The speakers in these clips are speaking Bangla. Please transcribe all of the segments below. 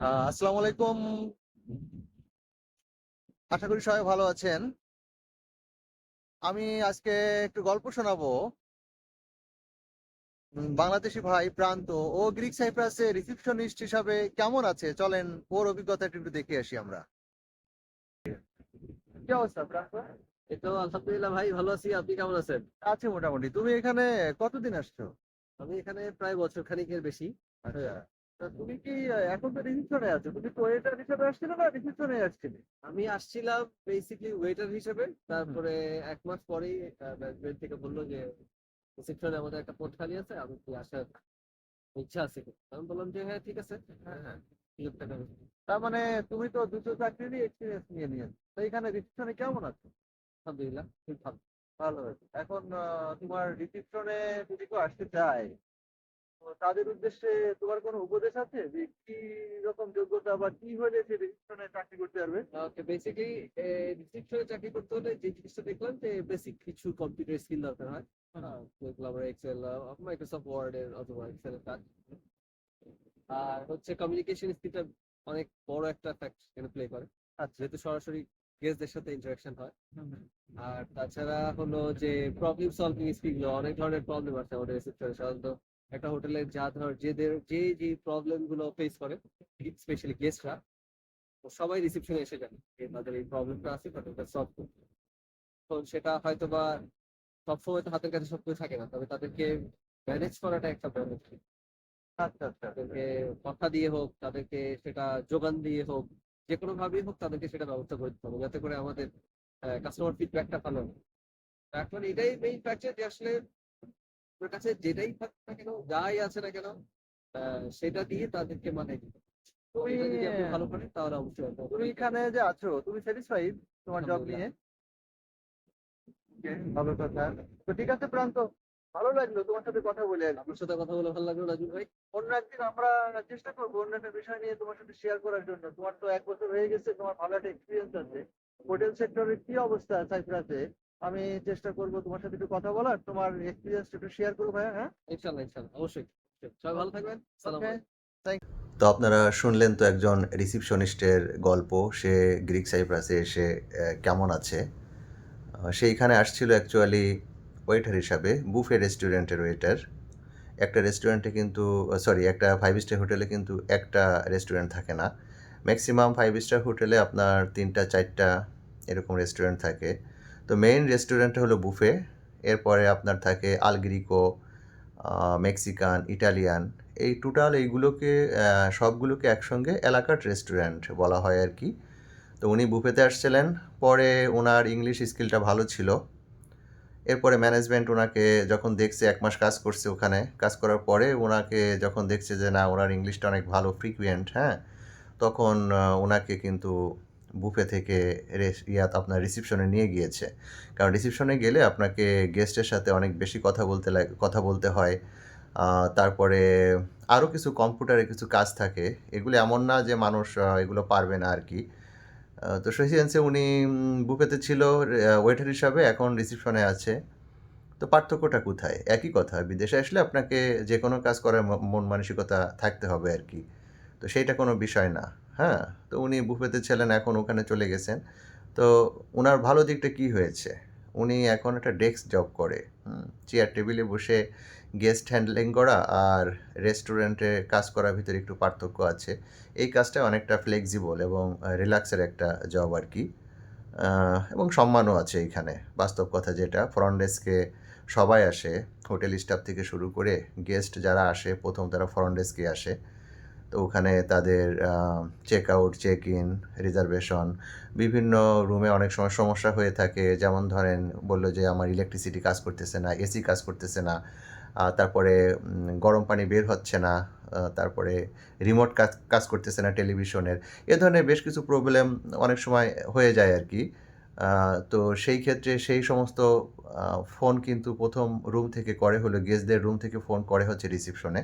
আসসালামু আলাইকুম। আশা করি সবাই ভালো আছেন। আমি আজকে একটু গল্প শোনাবো। বাংলাদেশি ভাই প্রান্ত ও গ্রিক সাইপ্রাসে রিসিপশনিস্ট হিসাবে কেমন আছে? চলেন ওর অভিজ্ঞতা একটু দেখে আসি আমরা। কি অবস্থা প্রান্ত? এই তো আলহামদুলিল্লাহ ভাই ভালো আছি। আপনি কেমন আছেন? আছে মোটামুটি। তুমি এখানে কতদিন আসছো? আমি এখানে প্রায় বছর খানিকের বেশি। আচ্ছা। তুমি কি এখন তো রিসিপশনে আছো? তুমি তো ওয়েটার হিসেবে আসছিলে না রিসিপশনে আসছিলে আমি আসছিলাম বেসিকলি ওয়েটার হিসেবে। তারপরে এক মাস পরেই ম্যানেজমেন্ট থেকে বলল যে রিসেপশনে আমাদের একটা পোস্ট খালি আছে আমি কি আসার ইচ্ছা আছে? আমি বললাম যে হ্যাঁ ঠিক আছে। হ্যাঁ হ্যাঁ। তার মানে তুমি তো দুটো চাকরিরই এক্সপিরিয়েন্স নিয়ে নিয়েছো। তো এখানে রিসিপশনে কেমন আছো? আলহামদুলিল্লাহ খুব ভালো। ভালো এখন তোমার রিসিপশনে যদি কেউ আসতে চায় তাদের উদ্দেশ্যে তোমার কোনো উপদেশ আছে যে কি রকম যোগ্যতা বা কি হলে সে রিসিপশনে চাকরি করতে পারবে? ওকে বেসিক্যালি রিসেপশনে চাকরি করতে হলে যে জিনিসটা দেখলাম যে বেসিক কিছু কম্পিউটার স্কিল দরকার হয়। আমরা এক্সেল মাইক্রোসফট ওয়ার্ড এর অথবা এক্সেল এর কাজ। আর হচ্ছে কমিউনিকেশন স্কিলটা অনেক বড় একটা ফ্যাক্ট এখানে প্লে করে। আর যেহেতু সরাসরি গেস্টদের সাথে ইন্টারাকশন হয়। আর তাছাড়া হলো যে প্রবলেম সলভিং স্কিল অনেক ধরনের প্রবলেম আছে আমাদের রিসেপশনে সাধারণত একটা হোটেলে যা ধর যেদের যে যে প্রবলেমগুলো ফেস করে স্পেশালি গেস্টরা সবাই রিসেপশনে এসে যান যে তাদের এই প্রবলেমটা আছে তাদেরটা সলভ করতে। তো সেটা হয়তো বা সবসময় তো হাতের কাছে সব কিছু থাকে না তবে তাদেরকে ম্যানেজ করাটা একটা ম্যানেজ আচ্ছা আচ্ছা। তাদেরকে কথা দিয়ে হোক তাদেরকে সেটা যোগান দিয়ে হোক যে কোনো ভাবেই হোক তাদেরকে সেটা ব্যবস্থা করে দিতে হবে যাতে করে আমাদের কাস্টমার ফিডব্যাকটা ভালো এখন এটাই মেইন ফ্যাক্টর যে আসলে ওর কাছে যেটাই থাক না কেন যাই আছে না কেন সেটা দিয়ে তাদেরকে মানে তুমি যদি আপনি ভালো করেন তাহলে অবশ্যই তুমি এখানে যে আছো তুমি স্যাটিসফাইড তোমার জব নিয়ে? ভালো কথা। তো ঠিক আছে প্রান্ত ভালো লাগল তোমার সাথে কথা বলে। আপনার সাথে কথা বলে ভালো লাগল রাজুল ভাই। অন্য একদিন আমরা চেষ্টা করব অন্য একটা বিষয় নিয়ে তোমার সাথে শেয়ার করার জন্য। তোমার তো এক বছর হয়ে গেছে তোমার ভালো একটা এক্সপিরিয়েন্স আছে। হোটেল সেক্টরের কি অবস্থা সাইপ্রাসে? আমি চেষ্টা করব তোমার সাথে একটু কথা বলার তোমার এক্সপিরিয়েন্স একটু শেয়ার করব ভাইয়া হ্যাঁ? ইনশাল্লাহ ইনশাল্লাহ অবশ্যই। সবাই ভালো থাকবেন সালাম Okay. তো আপনারা শুনলেন তো একজন রিসিপশনিস্টের গল্প সে গ্রিক সাইপ্রাসে এসে কেমন আছে? সে এখানে আসছিল অ্যাকচুয়ালি ওয়েটার হিসাবে বুফে রেস্টুরেন্টের ওয়েটার একটা রেস্টুরেন্টে কিন্তু সরি একটা ফাইভ স্টার হোটেলে কিন্তু একটা রেস্টুরেন্ট থাকে না। ম্যাক্সিমাম ফাইভ স্টার হোটেলে আপনার তিনটা চারটা এরকম রেস্টুরেন্ট থাকে। তো মেইন রেস্টুরেন্টটা হলো বুফে এরপরে আপনার থাকে আলগ্রিকো মেক্সিকান ইটালিয়ান এই টোটাল এইগুলোকে সবগুলোকে একসঙ্গে এলাকার রেস্টুরেন্ট বলা হয় আর কি। তো উনি বুফেতে আসছিলেন, পরে ওনার ইংলিশ স্কিলটা ভালো ছিল। এরপরে ম্যানেজমেন্ট ওনাকে যখন দেখছে, এক মাস কাজ করছে ওখানে, কাজ করার পরে ওনাকে যখন দেখছে যে না, ওনার ইংলিশটা অনেক ভালো ফ্রিকুয়েন্ট হ্যাঁ তখন ওনাকে কিন্তু বুফে থেকে ইয়াত আপনার রিসিপশনে নিয়ে গিয়েছে। কারণ রিসিপশনে গেলে আপনাকে গেস্টের সাথে অনেক বেশি কথা বলতে লাগ- কথা বলতে হয়। তারপরে আরও কিছু কম্পিউটারে কিছু কাজ থাকে। এগুলো এমন না যে মানুষ এগুলো পারবে না আর কি। তো সেন্সে উনি বুফেতে ছিল ওয়েটার হিসাবে, এখন রিসিপশনে আছে। তো পার্থক্যটা কোথায়? একই কথা, বিদেশে আসলে আপনাকে যে কোনো কাজ করার মন মানসিকতা থাকতে হবে আর কি। তো সেইটা কোনো বিষয় না। হ্যাঁ? তো উনি বুফেতে ছিলেন, এখন ওখানে চলে গেছেন। তো ওনার ভালো দিকটা কি হয়েছে? উনি এখন একটা ডেস্ক জব করে চেয়ার টেবিলে বসে গেস্ট হ্যান্ডলিং করা আর রেস্টুরেন্টে কাজ করার ভিতরে একটু পার্থক্য আছে। এই কাজটা অনেকটা ফ্লেক্সিবল এবং রিল্যাক্সের একটা জব আর কি। এবং সম্মানও আছে এখানে। বাস্তব কথা যেটা ফ্রন্ট ডেস্কে সবাই আসে হোটেল স্টাফ থেকে শুরু করে গেস্ট যারা আসে, প্রথম তারা ফ্রন্ট ডেস্কে আসে। তো ওখানে তাদের check out check in reservation বিভিন্ন রুমে অনেক সময় সমস্যা হয়ে থাকে। যেমন ধরেন বলল যে আমার ইলেকট্রিসিটি কাজ করতেছে না এসি কাজ করতেছে না তারপরে গরম পানি বের হচ্ছে না তারপরে রিমোট কাজ কাজ করতেছে না টেলিভিশনের। এ ধরনের বেশ কিছু প্রবলেম অনেক সময় হয়ে যায় আর কি। তো সেই ক্ষেত্রে সেই সমস্ত ফোন কিন্তু প্রথম রুম থেকে করে হলো গেস্টদের রুম থেকে ফোন করে হচ্ছে রিসিপশনে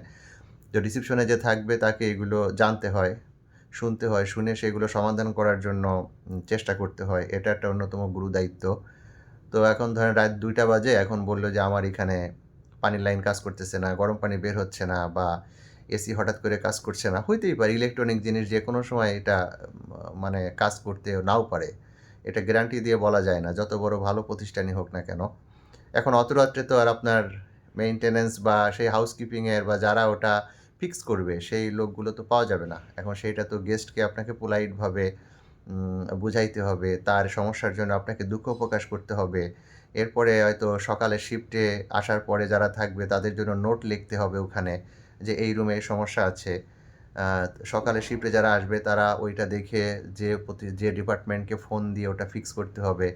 তো রিসিপশনে যে থাকবে তাকে এগুলো জানতে হয়, শুনতে হয়, শুনে সেগুলো সমাধান করার জন্য চেষ্টা করতে হয়। এটা একটা অন্যতম গুরু দায়িত্ব। তো এখন ধরেন রাত দুইটা বাজে, এখন বলল যে আমার এখানে পানির লাইন কাজ করতেছে না, গরম পানি বের হচ্ছে না বা এসি হঠাৎ করে কাজ করছে না, হইতেই পারে ইলেকট্রনিক জিনিস যে কোনো সময় এটা মানে কাজ করতে নাও পারে। এটা গ্যারান্টি দিয়ে বলা যায় না, যত বড় ভালো প্রতিষ্ঠানই হোক না কেন। এখন অত রাত্রে তো আর আপনার মেইনটেনেন্স বা সেই হাউসকিপিংয়ের বা যারা ওটা ফিক্স করবে, সেই লোকগুলো তো পাওয়া যাবে না। এখন সেইটা তো গেস্টকে আপনাকে পোলাইটভাবে বুঝাইতে হবে, তার সমস্যার জন্য আপনাকে দুঃখ প্রকাশ করতে হবে। এরপরে হয়তো সকালে শিফটে আসার পরে যারা থাকবে, তাদের জন্য নোট লিখতে হবে ওখানে যে, এই রুমে এই সমস্যা আছে। সকালে শিফটে যারা আসবে, তারা ওইটা দেখে যে, প্রতি, যে ডিপার্টমেন্টকে ফোন দিয়ে ওটা ফিক্স করতে হবে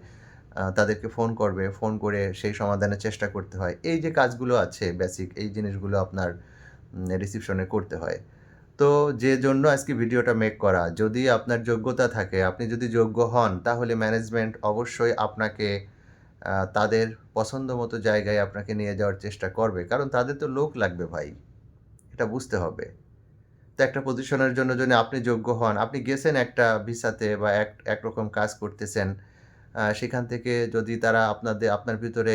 তাদেরকে ফোন করবে ফোন করে সেই সমাধানের চেষ্টা করতে হয়। এই যে কাজগুলো আছে বেসিক এই জিনিসগুলো আপনার রিসিপশনে করতে হয়। তো যে জন্য আজকে ভিডিওটা মেক করা, যদি আপনার যোগ্যতা থাকে, আপনি যদি যোগ্য হন, তাহলে ম্যানেজমেন্ট অবশ্যই আপনাকে তাদের পছন্দ মতো জায়গায় আপনাকে নিয়ে যাওয়ার চেষ্টা করবে। কারণ তাদের তো লোক লাগবে ভাই, এটা বুঝতে হবে। তো একটা পজিশনের জন্য যদি আপনি যোগ্য হন, আপনি গেছেন একটা ভিসাতে বা এক, একরকম কাজ করতেছেন সেখান থেকে যদি তারা আপনাদের, আপনার ভিতরে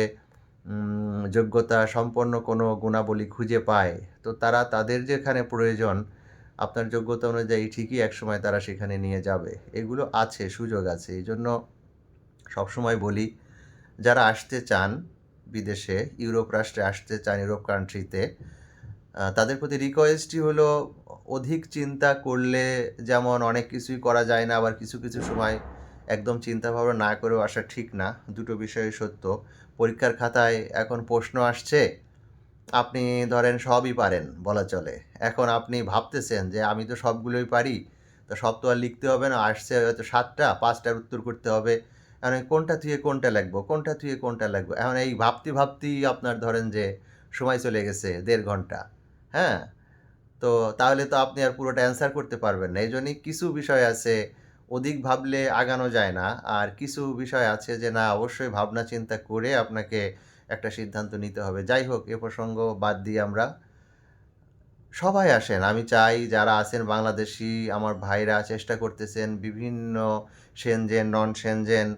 যোগ্যতা সম্পন্ন কোনো গুণাবলী খুঁজে পায়, তো তারা তাদের যেখানে প্রয়োজন, আপনার যোগ্যতা অনুযায়ী ঠিকই একসময় তারা সেখানে নিয়ে যাবে। এগুলো আছে, সুযোগ আছে। এই জন্য সবসময় বলি, যারা আসতে চান বিদেশে, ইউরোপ রাষ্ট্রে আসতে চান, ইউরোপ কান্ট্রিতে তাদের প্রতি রিকোয়েস্টই হলো, অধিক চিন্তা করলে যেমন অনেক কিছুই করা যায় না, আবার কিছু কিছু সময় একদম চিন্তা ভাবনা না করেও আসা ঠিক না। দুটো বিষয় সত্য। পরীক্ষার খাতায় এখন প্রশ্ন আসছে, আপনি ধরেন সবই পারেন বলা চলে। এখন আপনি ভাবতেছেন যে আমি তো সবগুলোই পারি, তো সব তো আর লিখতে হবে না, আসছে হয়তো সাতটা, পাঁচটার উত্তর করতে হবে। এখন কোনটা থুয়ে কোনটা লাগবো, কোনটা থুয়ে কোনটা লাগবো? এখন এই ভাবতে ভাবতেই আপনার ধরেন যে সময় চলে গেছে, দেড় ঘণ্টা। হ্যাঁ? তো তাহলে তো আপনি আর পুরোটা অ্যান্সার করতে পারবেন না। এই জন্যই কিছু বিষয় আছে অধিক ভাবলে আগানো যায় না। আর কিছু বিষয় আছে যে, না, অবশ্যই ভাবনা চিন্তা করে আপনাকে একটা সিদ্ধান্ত নিতে হবে। যাই হোক, এ প্রসঙ্গ বাদ দিয়ে আমরা সবাই আসেন। আমি চাই যারা আছেন বাংলাদেশি, আমার ভাইরা চেষ্টা করতেছেন বিভিন্ন সেনজেন নন সেনজেন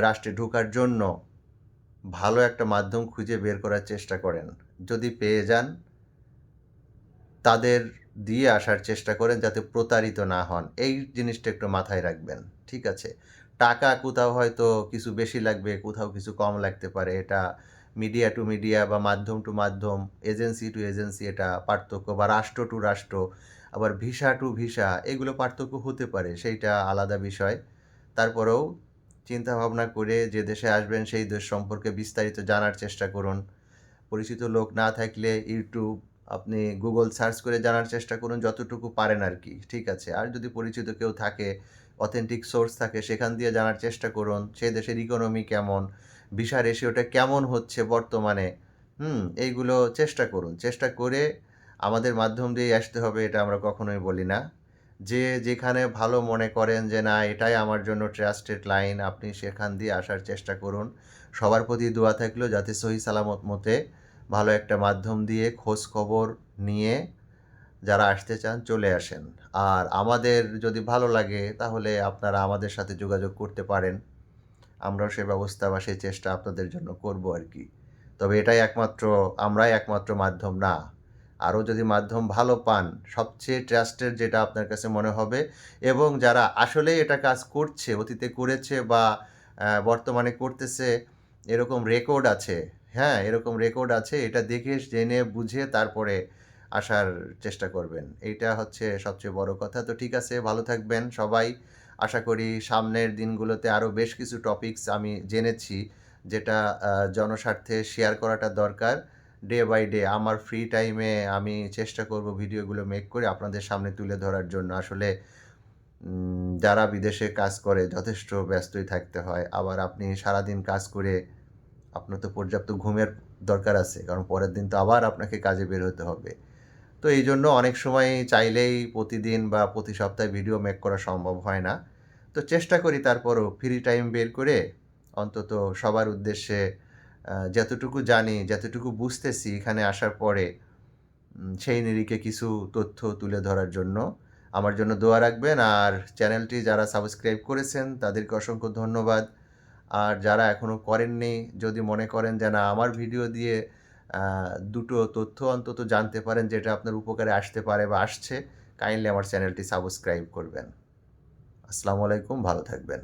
রাষ্ট্রে ঢোকার জন্য ভালো একটা মাধ্যম খুঁজে বের করার চেষ্টা করেন। যদি পেয়ে যান, তাদের দিয়ে আসার চেষ্টা করেন যাতে প্রতারিত না হন। এই জিনিসটা একটু মাথায় রাখবেন, ঠিক আছে? টাকা কোথাও হয়তো কিছু বেশি লাগবে, কোথাও কিছু কম লাগতে পারে। এটা মিডিয়া টু মিডিয়া বা মাধ্যম টু মাধ্যম, এজেন্সি টু এজেন্সি এটা পার্থক্য বা রাষ্ট্র টু রাষ্ট্র, আবার ভিসা টু ভিসা, এগুলো পার্থক্য হতে পারে, সেইটা আলাদা বিষয়। তারপরেও চিন্তা ভাবনা করে যে দেশে আসবেন, সেই দেশ সম্পর্কে বিস্তারিত জানার চেষ্টা করুন। পরিচিত লোক না থাকলে ইউটিউব আপনি গুগল সার্চ করে জানার চেষ্টা করুন, যতটুকু পারেন আর কি। ঠিক আছে? আর যদি পরিচিত কেউ থাকে অথেন্টিক সোর্স থাকে, সেখান দিয়ে জানার চেষ্টা করুন, সে দেশের ইকোনমি কেমন ভিসা রেশিওটা কেমন হচ্ছে বর্তমানে, হুম, এইগুলো চেষ্টা করুন। চেষ্টা করে আমাদের মাধ্যম দিয়ে আসতে হবে, এটা আমরা কখনোই বলি না। যে যেখানে ভালো মনে করেন যে, না, এটাই আমার জন্য ট্রাস্টেড লাইন আপনি সেখান দিয়ে আসার চেষ্টা করুন। সবার প্রতি দোয়া থাকলেও যাতে সহি সালামত মতে ভালো একটা মাধ্যম দিয়ে খোঁজ খবর নিয়ে যারা আসতে চান চলে আসেন। আর আমাদের যদি ভালো লাগে, তাহলে আপনারা আমাদের সাথে যোগাযোগ করতে পারেন। আমরাও সে ব্যবস্থা বা সেই চেষ্টা আপনাদের জন্য করব আর কি। তবে এটাই একমাত্র, আমরাই একমাত্র মাধ্যম না। আরও যদি মাধ্যম ভালো পান, সবচেয়ে ট্রাস্টের যেটা আপনার কাছে মনে হবে এবং যারা আসলেই এটা কাজ করছে, অতীতে করেছে বা বর্তমানে করতেছে, এরকম রেকর্ড আছে হ্যাঁ এরকম রেকর্ড আছে, এটা দেখে, জেনে, বুঝে তারপরে আসার চেষ্টা করবেন। এইটা হচ্ছে সবচেয়ে বড় কথা। তো ঠিক আছে, ভালো থাকবেন সবাই। আশা করি সামনের দিনগুলোতে আরও বেশ কিছু টপিকস আমি জেনেছি, যেটা জনস্বার্থে শেয়ার করাটা দরকার। ডে বাই ডে আমার ফ্রি টাইমে আমি চেষ্টা করব ভিডিওগুলো মেক করে আপনাদের সামনে তুলে ধরার জন্য। আসলে যারা বিদেশে কাজ করে, যথেষ্ট ব্যস্তই থাকতে হয়। আবার আপনি সারাদিন কাজ করে আপনার তো পর্যাপ্ত ঘুমের দরকার আছে, কারণ পরের দিন তো আবার আপনাকে কাজে বের হতে হবে। তো এই জন্য অনেক সময় চাইলেই প্রতিদিন বা প্রতি সপ্তাহে ভিডিও মেক করা সম্ভব হয় না। তো চেষ্টা করি তারপরও ফ্রি টাইম বের করে অন্তত সবার উদ্দেশ্যে যতটুকু জানি, যতটুকু বুঝতেছি এখানে আসার পরে সেই নিরিখে কিছু তথ্য তুলে ধরার জন্য। আমার জন্য দোয়া রাখবেন আর চ্যানেলটি যারা সাবস্ক্রাইব করেছেন তাদেরকে অসংখ্য ধন্যবাদ। আর যারা এখনও করেননি, যদি মনে করেন যে না, আমার ভিডিও দিয়ে দুটো তথ্য অন্তত জানতে পারেন যেটা আপনার উপকারে আসতে পারে বা আসছে কাইন্ডলি আমার চ্যানেলটি সাবস্ক্রাইব করবেন। আসসালামু আলাইকুম, ভালো থাকবেন।